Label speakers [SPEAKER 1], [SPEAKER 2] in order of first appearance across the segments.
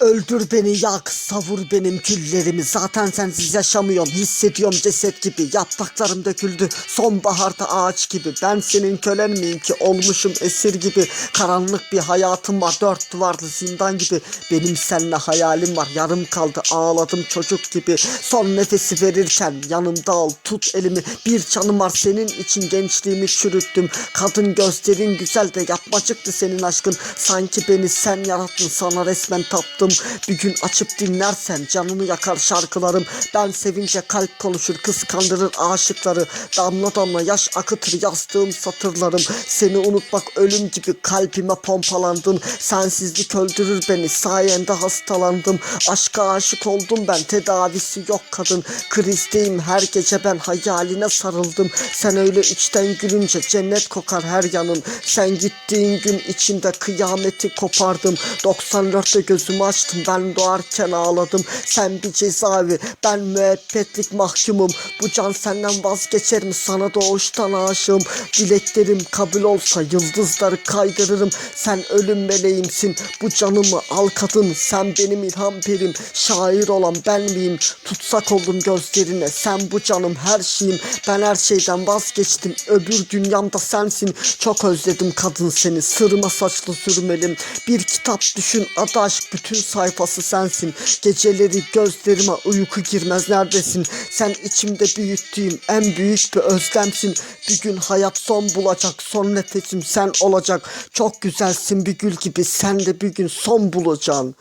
[SPEAKER 1] Öldür beni yak savur benim küllerimi. Zaten sensiz yaşamıyorum hissediyorum ceset gibi. Yapraklarım döküldü sonbaharda ağaç gibi. Ben senin kölen miyim ki? Olmuşum esir gibi. Karanlık bir hayatım var dört duvarlı zindan gibi. Benim seninle hayalim var yarım kaldı ağladım çocuk gibi. Son nefesi verirken yanımda al tut elimi. Bir canım var senin için gençliğimi çürüttüm. Kadın gözlerin güzel de yapmacıktı senin aşkın. Sanki beni sen yarattın sana resmen taptım. Bir gün açıp dinlersen canını yakar şarkılarım. Ben sevince kalp konuşur kıskandırır aşıkları. Damla damla yaş akıtır yazdığım satırlarım. Seni unutmak ölüm gibi kalbime pompalandın. Sensizlik öldürür beni sayende hastalandım. Aşka aşık oldum ben tedavisi yok kadın. Krizdeyim her gece ben hayaline sarıldım. Sen öyle içten gülünce cennet kokar her yanın Sen gittiğin gün içinde kıyameti kopardım. 94'te gözümü açtım ben doğarken ağladım. Sen bir cezaevi ben müebbetlik mahkumum. Bu can senden vazgeçer mi? Sana doğuştan aşığım. Dileklerim kabul olsa yıldızları kaydırırım. Sen ölüm meleğimsin bu canımı al kadın. Sen benim ilham perim şair olan ben miyim? Tutsak oldum gözlerine sen bu canım her şeyim. Ben her şeyden vazgeçtim öbür dünyamda sensin. Çok özledim kadın seni sırma saçlı sürmelim. Bir kitap düşün adı aşk bütün sayfası sensin. Geceleri gözlerime uyku girmez neredesin? Sen içimde büyüttüğüm en büyük bir özlemsin. Bir gün hayat son bulacak son nefesim sen olacak. Çok güzelsin bir gül gibi sen de bir gün son bulacaksın.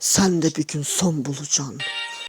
[SPEAKER 1] Sen de bir gün son bulacaksın